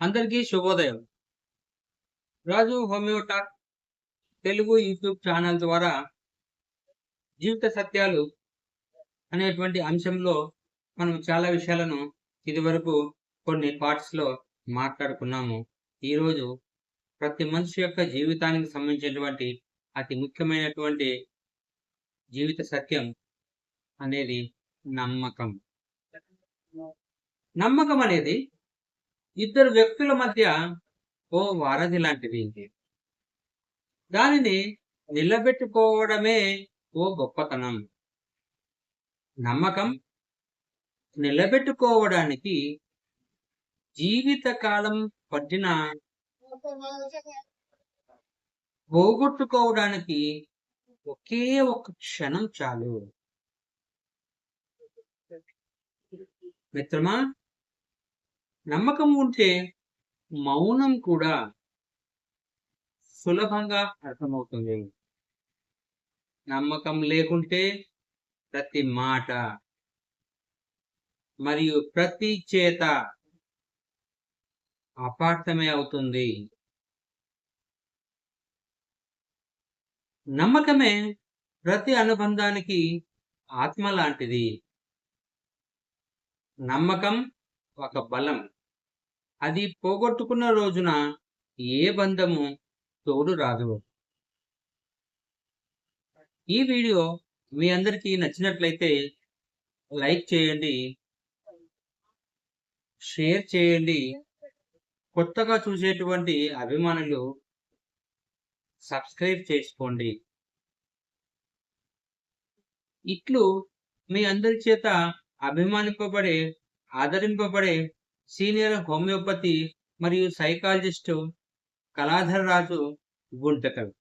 అందరికీ శుభోదయం. Raju homeo talk Telugu YouTube channel ద్వారా జీవిత సత్యాలు అనేటువంటి అంశంలో మనం చాలా విషయాలను ఇదివరకు కొన్ని పార్ట్స్లో మాట్లాడుకున్నాము. ఈరోజు ప్రతి మనిషి యొక్క జీవితానికి సంబంధించినటువంటి అతి ముఖ్యమైనటువంటి జీవిత సత్యం అనేది నమ్మకం. నమ్మకం అనేది ఇద్దరు వ్యక్తుల మధ్య ఓ వారధి లాంటిది. దానిని నిలబెట్టుకోవడమే ఓ గొప్పతనం. నమ్మకం నిలబెట్టుకోవడానికి జీవితకాలం పట్టిన పోగొట్టుకోవడానికి ఒకే ఒక క్షణం చాలు. మిత్రమా నమ్మకం ఉంటే మౌనం కూడా సులభంగా అర్థమవుతుంది. నమ్మకం లేకుంటే ప్రతి మాట మరియు ప్రతి చేత అపార్థమే అవుతుంది. నమ్మకమే ప్రతి అనుబంధానికి ఆత్మ లాంటిది. నమ్మకం ఒక బలం. అది పోగొట్టుకున్న రోజున ఏ బంధము తోడు రాదు. ఈ వీడియో మీ అందరికీ నచ్చినట్లయితే లైక్ చేయండి షేర్ చేయండి. కొత్తగా చూసేటువంటి అభిమానులు సబ్స్క్రైబ్ చేసుకోండి. ఇట్లు మీ అందరి చేత అభిమానింపబడే ఆదరింపబడే సీనియర్ హోమియోపతి మరియు సైకాలజిస్టు కళాధర రాజు గుంటకల్